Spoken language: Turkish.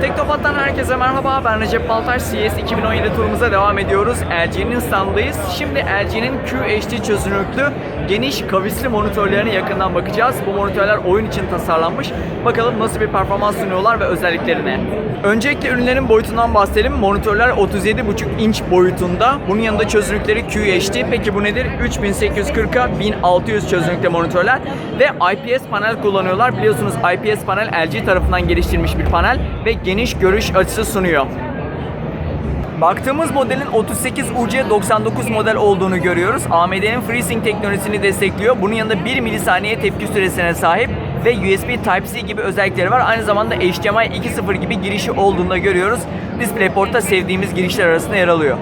Teknopat'tan herkese merhaba. Ben Recep Baltaş. CS 2017 turumuza devam ediyoruz. LG'nin standındayız. Şimdi LG'nin QHD çözünürlüklü geniş kavisli monitörlerine yakından bakacağız. Bu monitörler oyun için tasarlanmış. Bakalım nasıl bir performans sunuyorlar ve özelliklerine. Öncelikle ürünlerin boyutundan bahsedelim. Monitörler 37,5 inç boyutunda. Bunun yanında çözünürlükleri QHD. Peki bu nedir? 3840'a 1600 çözünürlükte monitörler ve IPS panel kullanıyorlar. Biliyorsunuz IPS panel LG tarafından geliştirilmiş bir panel ve geniş görüş açısı sunuyor. Baktığımız modelin 38UC99 model olduğunu görüyoruz. AMD'nin FreeSync teknolojisini destekliyor. Bunun yanında 1 milisaniye tepki süresine sahip ve USB Type-C gibi özellikleri var. Aynı zamanda HDMI 2.0 gibi girişi olduğunu da görüyoruz. DisplayPort'ta sevdiğimiz girişler arasında yer alıyor.